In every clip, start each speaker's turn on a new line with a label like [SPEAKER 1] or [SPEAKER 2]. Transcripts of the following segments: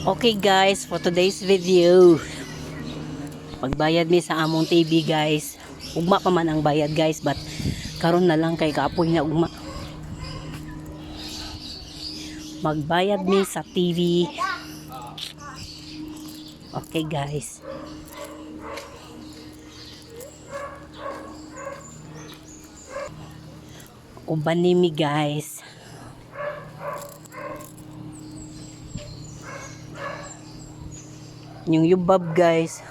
[SPEAKER 1] Okay guys, for today's video, pagbayad mi sa among TV guys. Ugma pa man ang bayad guys, but karon na lang kay kaapoy na ugma. Magbayad mi sa TV. Okay guys. Uban ni mi guys. Yung yubab guys.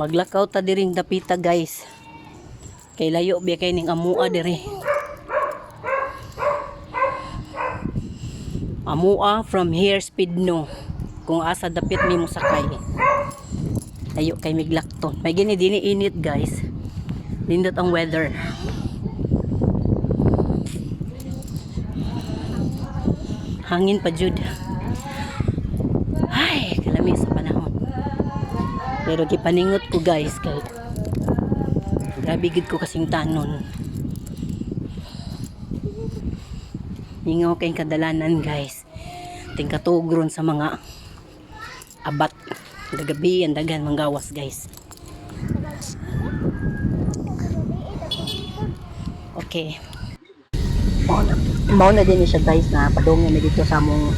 [SPEAKER 1] Maglakaw ta diring dapita guys. Kay layo biya kay ning amua diri. Amua from here speed no. Kung asa dapit mi mo sakay layo kay miglakton. May gini dini init guys. Nindot ang weather. Hangin pa jud ay, kalami sa panahon. Pero gipaningot ko guys kay grabe gid ko kasing tanon. Ningaw kay kadalanan guys. Ting katugron sa mga abat. Gagabi ang dagan manggawas guys. Okay. Mao na, din siya guys na padungin na dito sa among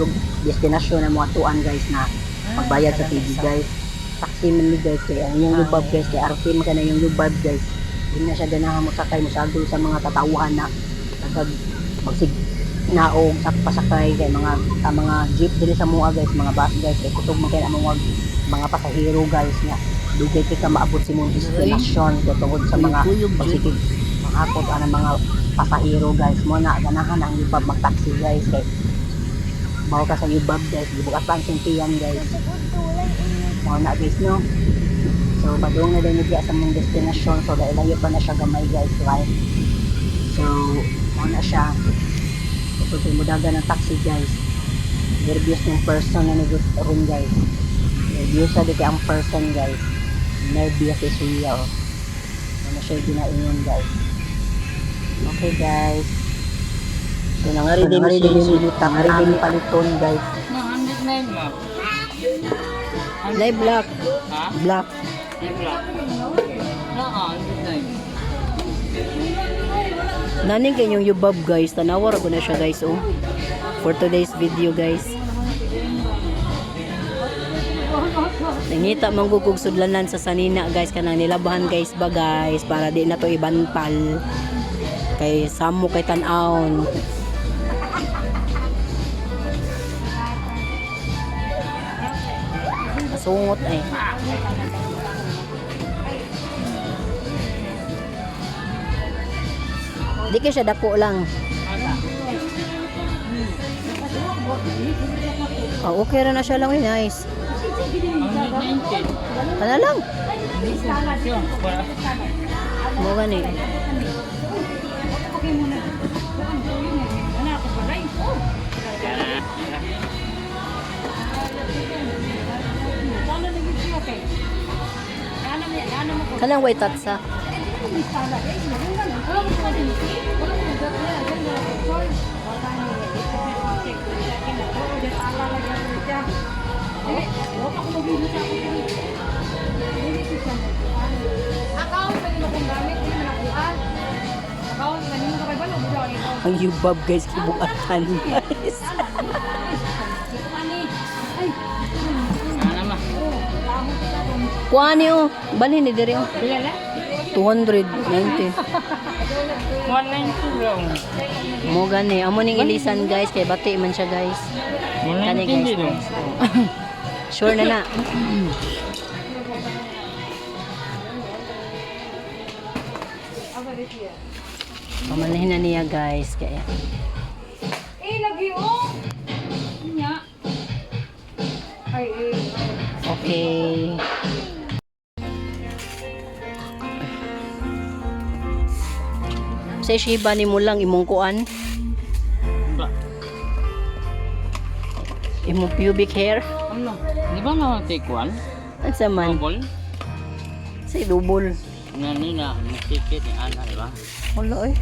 [SPEAKER 1] lug- destinasyon ng mga tuan guys na magbayad sa TV guys taxi man ni guys kaya ang yung lubab guys kaya man ka na yung lubab guys. Hindi na siya ganahan mo sakay mo sagol sa mga tatawhan na nagag magsig naog sa pasakay kay mga ang mga jeep dili sa mga guys mga bus guys. Kay kutog man kay na mga mga pasahero guys nga. Dugay kay ka maabot si mong destinasyon kay tungod sa mga pagsikig makakot ang mga pasahero guys. Mo na ganahan ang lubab mag-taxi guys kay Bawa ka sa ibab guys, gibukas pa ang sintiyan guys. Mga na guys no. So padung na din sa mong destinasyon so dahil layo pa na siya gamay guys right. So mga na siya. So tumudaga ng taxi guys. Nervous ng person na nag room guys. Nervous sa dito ang person guys. Nervous is real. Ano siya ginaingon guys. Okay guys. So nangari din mo sinusulit ang aming paliton guys.
[SPEAKER 2] Mahandit na yun, ma'am.
[SPEAKER 1] Live black.
[SPEAKER 2] Ha?
[SPEAKER 1] Black.
[SPEAKER 2] Yung black. Yun.
[SPEAKER 1] Naning kanyang yubab guys. Tanawar ko na siya guys oh. For today's video guys. Nangita manggugog sudlanan sa sanina guys kanang nilabahan guys ba guys para di na to ibantal kay samo kay tan-aon. Sungot eh. Di kay siya dako lang. Oh, okay ra na siya lang eh, nice. Kana lang.
[SPEAKER 2] na yun. Para
[SPEAKER 1] Mo gani. Kanang way tatsa. Ang yubab guys, kibukatan guys. Kuha niyo, bali ni diri oh.
[SPEAKER 2] Bilala?
[SPEAKER 1] 290.
[SPEAKER 2] 190 lang.
[SPEAKER 1] Mo gani, amo ning ilisan guys kay bati man siya guys. Kani
[SPEAKER 2] 190
[SPEAKER 1] guys. guys. Sure na na. Pamanahin na niya guys kaya.
[SPEAKER 3] Eh, lagi oh. Nya. Ay, eh.
[SPEAKER 1] Okay. Sa Shiba ni mo lang imong kuan, imong pubic hair.
[SPEAKER 2] Ano? Di ba na take one?
[SPEAKER 1] Ano sa man?
[SPEAKER 2] Double?
[SPEAKER 1] Sa double.
[SPEAKER 2] Na nila, masikit ni Ana, di ba?
[SPEAKER 1] Wala eh.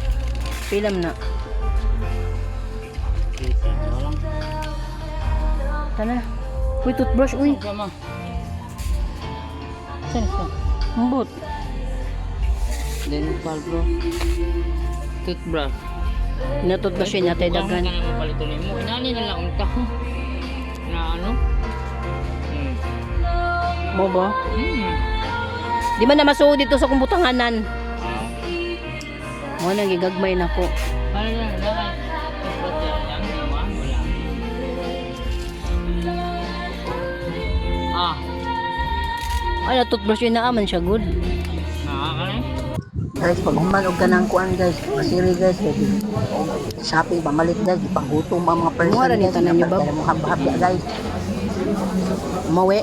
[SPEAKER 1] Film na. Tana. Uy, toothbrush, uy.
[SPEAKER 2] Sama. Saan ito?
[SPEAKER 1] Ambot.
[SPEAKER 2] Dental bro. Toothbrush.
[SPEAKER 1] Na-toothbrush yun natin dagan.
[SPEAKER 2] ka na mapalito ni mo, inani na lang ka. Na ano? Hmm.
[SPEAKER 1] Mo ba?
[SPEAKER 2] Hmm.
[SPEAKER 1] Di man na masuod dito sa kumbutanganan.
[SPEAKER 2] Ah.
[SPEAKER 1] Mo nang gigagmay na ko.
[SPEAKER 2] Paano na lang. Ah.
[SPEAKER 1] Ay, na-toothbrush yun na aman siya good.
[SPEAKER 2] Nakakalit.
[SPEAKER 1] Guys, pag humanog ka ng kuan guys, masiri guys, ready. Shopping, pamalit guys, ipanggutom ang mga person
[SPEAKER 4] Mura
[SPEAKER 1] guys.
[SPEAKER 4] tanan niyo, Bob?
[SPEAKER 1] Dala mo habya guys. Umawi,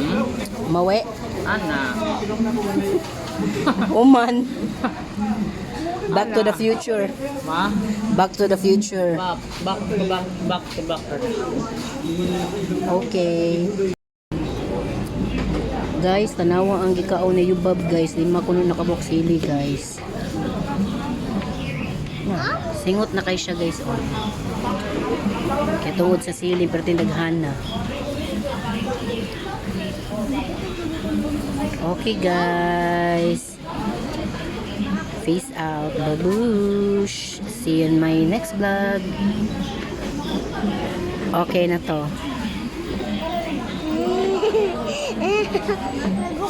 [SPEAKER 2] Hmm?
[SPEAKER 1] umawi.
[SPEAKER 2] Ana.
[SPEAKER 1] Uman. Back to the future.
[SPEAKER 2] Ma?
[SPEAKER 1] Back to the future.
[SPEAKER 2] Back, back to back, back to back.
[SPEAKER 1] Okay. Guys, tanawa ang gikaon na yubab guys. Lima ko nung nakabok sili guys. Singot na kay siya guys. Oh. Kaya tungod sa sili pero tindaghan na. Okay guys. Peace out. Babush. See you in my next vlog. Okay na to. Eh.